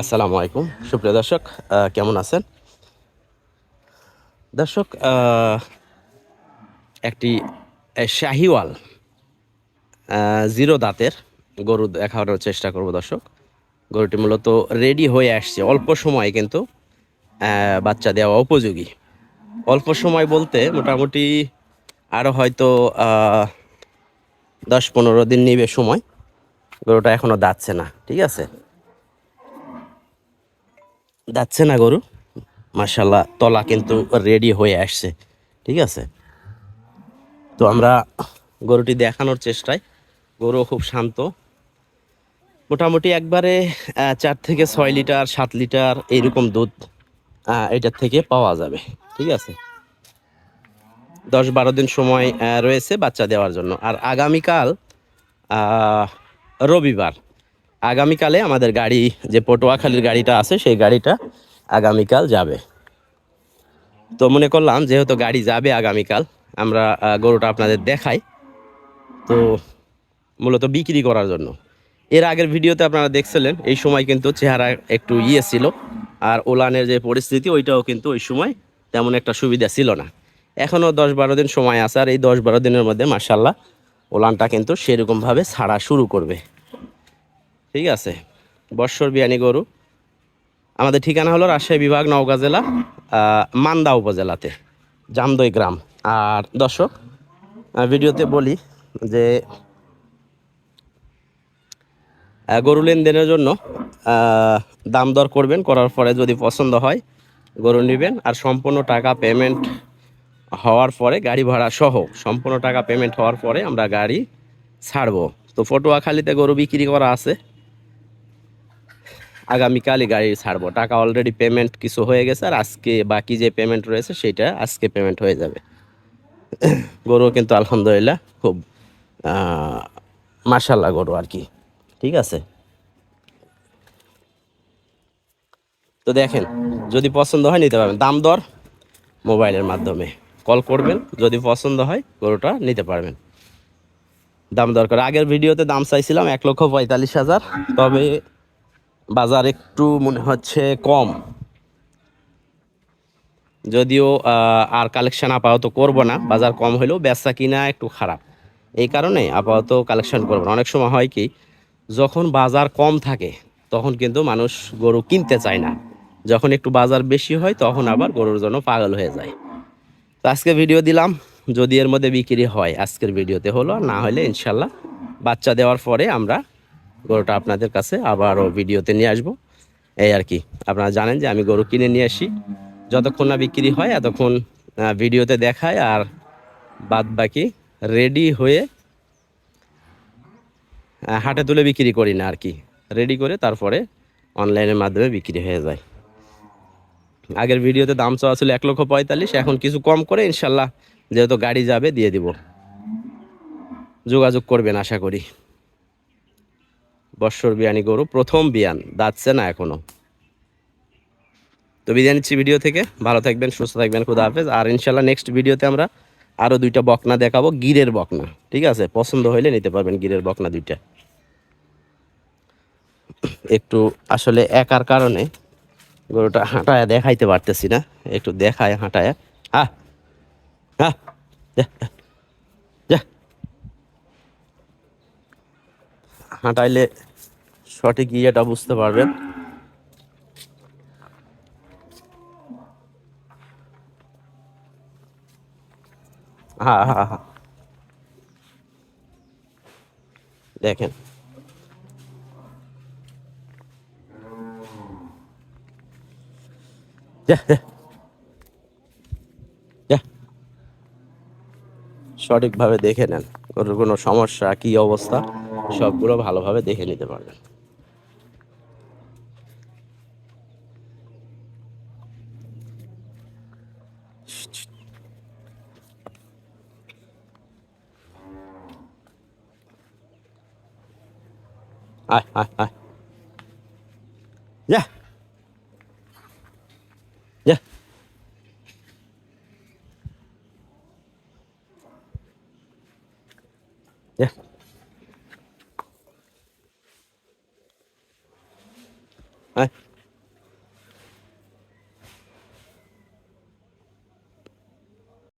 আসসালামু আলাইকুম। সুপ্রিয় দর্শক কেমন আছেন? দর্শক একটি শাহিওয়াল জিরো দাঁতের গরু দেখানোর চেষ্টা করব দর্শক। গরুটি মূলত রেডি হয়ে আসছে, অল্প সময় কিন্তু বাচ্চা দেওয়া উপযোগী। অল্প সময় বলতে মোটামুটি আরও হয়তো দশ পনেরো দিন নিবে সময়। গরুটা এখনও দাঁতছে না, ঠিক আছে? যাচ্ছে না গরু। মার্শাল্লাহ তলা কিন্তু রেডি হয়ে আসছে। ঠিক আছে? তো আমরা গরুটি দেখানোর চেষ্টায়। গরু খুব শান্ত। মোটামুটি একবারে চার থেকে ছয় লিটার, সাত লিটার এইরকম দুধ এটার থেকে পাওয়া যাবে। ঠিক আছে? দশ বারো দিন সময় রয়েছে বাচ্চা দেওয়ার জন্য। আর আগামীকাল রবিবার আগামীকালে আমাদের গাড়ি, যে পটুয়াখালীর গাড়িটা আছে, সেই গাড়িটা আগামীকাল যাবে। তো মনে করলাম, যেহেতু গাড়ি যাবে আগামীকাল, আমরা গরুটা আপনাদের দেখাই। তো মূলত বিক্রি করার জন্য। এর আগের ভিডিওতে আপনারা দেখছিলেন, এই সময় কিন্তু চেহারা একটু ইয়ে ছিল, আর ওলানের যে পরিস্থিতি, ওইটাও কিন্তু ওই সময় তেমন একটা সুবিধা ছিল না। এখনও দশ বারো দিন সময় আছে, আর এই দশ বারো দিনের মধ্যে মার্শাল্লাহ ওলানটা কিন্তু সেরকমভাবে ছাড়া শুরু করবে। ঠিক আছে। বর্ষর বিয়ানি গরু। আমাদের ঠিকানা হলো রাজশাহী বিভাগ, নওগাঁ জেলা মান্দা উপজেলাতে, জামদই গ্রাম। আর দর্শক ভিডিওতে বলি যে গরু লেনদেনের জন্য দাম দর করবেন, করার পরে যদি পছন্দ হয়, গরু নেবেন। আর সম্পূর্ণ টাকা পেমেন্ট হওয়ার পরে গাড়ি ভাড়া সহ সম্পূর্ণ টাকা পেমেন্ট হওয়ার পরে আমরা গাড়ি ছাড়বো। তো পটুয়াখালীতে গরু বিক্রি করা আছে। আগামীকালই গাড়ি ছাড়বো। টাকা অলরেডি পেমেন্ট কিছু হয়ে গেছে আর আজকে বাকি যে পেমেন্ট রয়েছে সেটা আজকে পেমেন্ট হয়ে যাবে। গরু কিন্তু আলহামদুলিল্লাহ খুব মার্শাল্লাহ গরু আর কি। ঠিক আছে? তো দেখেন, যদি পছন্দ হয় নিতে পারবেন। দাম দর মোবাইলের মাধ্যমে। কল করবেন, যদি পছন্দ হয় গরুটা নিতে পারবেন। দাম দরকার আগের ভিডিওতে দাম চাইছিলাম এক লক্ষ পঁয়তাল্লিশ হাজার, তবে বাজার একটু মনে হচ্ছে কম। যদিও আর কালেকশন আপাতত করব না, বাজার কম হলেও বেচা কিনা একটু খারাপ। এই কারণে আপাতত কালেকশন করব না। অনেক সময় হয় কি, যখন বাজার কম থাকে, তখন কিন্তু মানুষ গরু কিনতে চায় না। যখন একটু বাজার বেশি হয়, তখন আবার গরুর জন্য পাগল হয়ে যায়। তো আজকে ভিডিও দিলাম, যদি এর মধ্যে বিক্রি হয়, আজকের ভিডিওতে হলো না হলে ইনশাল্লাহ বাচ্চা দেওয়ার পরে আমরা গরুটা আপনাদের কাছে আবারও ভিডিওতে নিয়ে আসব। এই আর কি, আপনারা জানেন যে আমি গরু কিনে নিয়ে আসি। যতক্ষণ না বিক্রি হয়, এতক্ষণ ভিডিওতে দেখায় আর বাদ বাকি রেডি হয়ে হাটে তুলে বিক্রি করি না আর কি। রেডি করে তারপরে অনলাইনের মাধ্যমে বিক্রি হয়ে যায়। আগের ভিডিওতে দাম চাওয়া ছিল এক লক্ষ পঁয়তাল্লিশ, এখন কিছু কম করে ইনশাল্লাহ, যেহেতু গাড়ি যাবে দিয়ে দিব। যোগাযোগ করবেন আশা করি। বর্ষর বিয়ানি গরু প্রথম বিয়ান দাঁতছে না এখনও। তো বিদায় নিচ্ছি ভিডিও থেকে। ভালো থাকবেন সুস্থ থাকবেন খুদা হাফেজ। আর ইনশাল্লাহ নেক্সট ভিডিওতে আমরা আরও দুইটা বকনা দেখাবো গিরের বকনা ঠিক আছে? পছন্দ হইলে নিতে পারবেন গিরের বকনা দুইটা। একটু আসলে একার কারণে গরুটা হাঁটায় দেখাইতে পারতেছি না। একটু দেখায় হাঁটায়। যা, যা। হাঁটাইলে সঠিক ইয়েটা বুঝতে পারবেন। হ্যাঁ দেখেন। সঠিকভাবে দেখে নেন। গরুর কোনো সমস্যা, কি অবস্থা, সবগুলো ভালোভাবে দেখে নিতে পারবেন। আয় আয় আয় যা যা যা হ্যাঁ